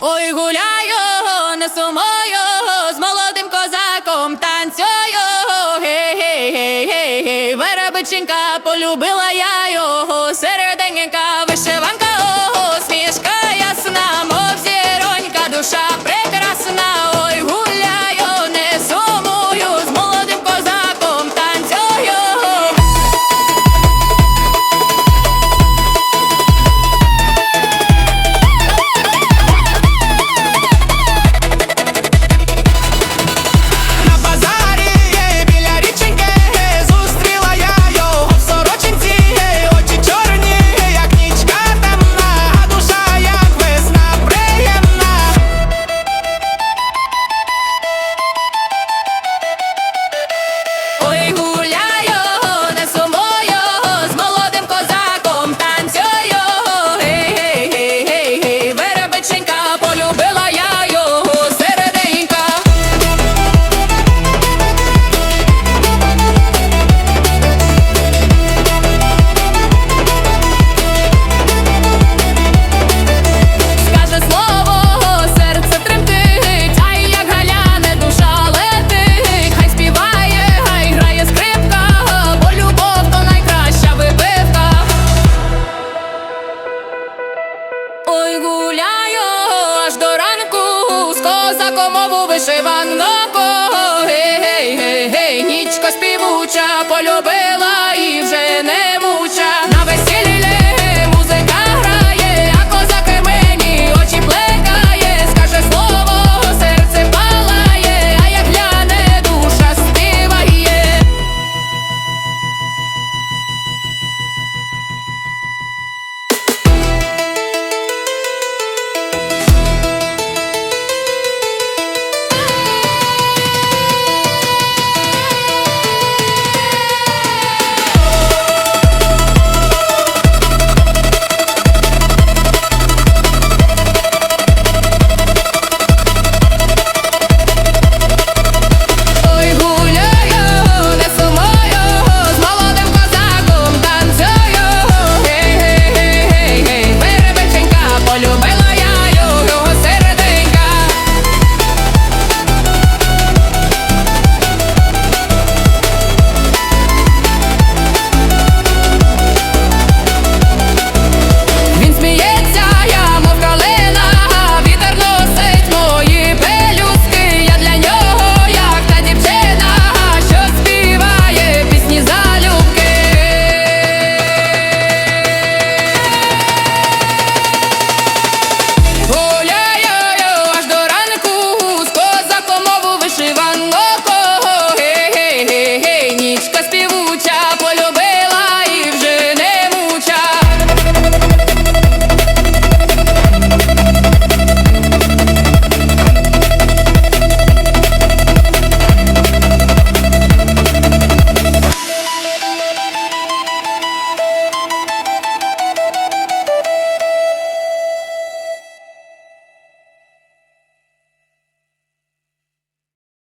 Ой, гуляю, не сумою, з молодим козаком танцюю, гей гей гей гей гей веребиченька полюбила я його. мову вишиванного, гей, гей, гей, нічка співуча полюбила.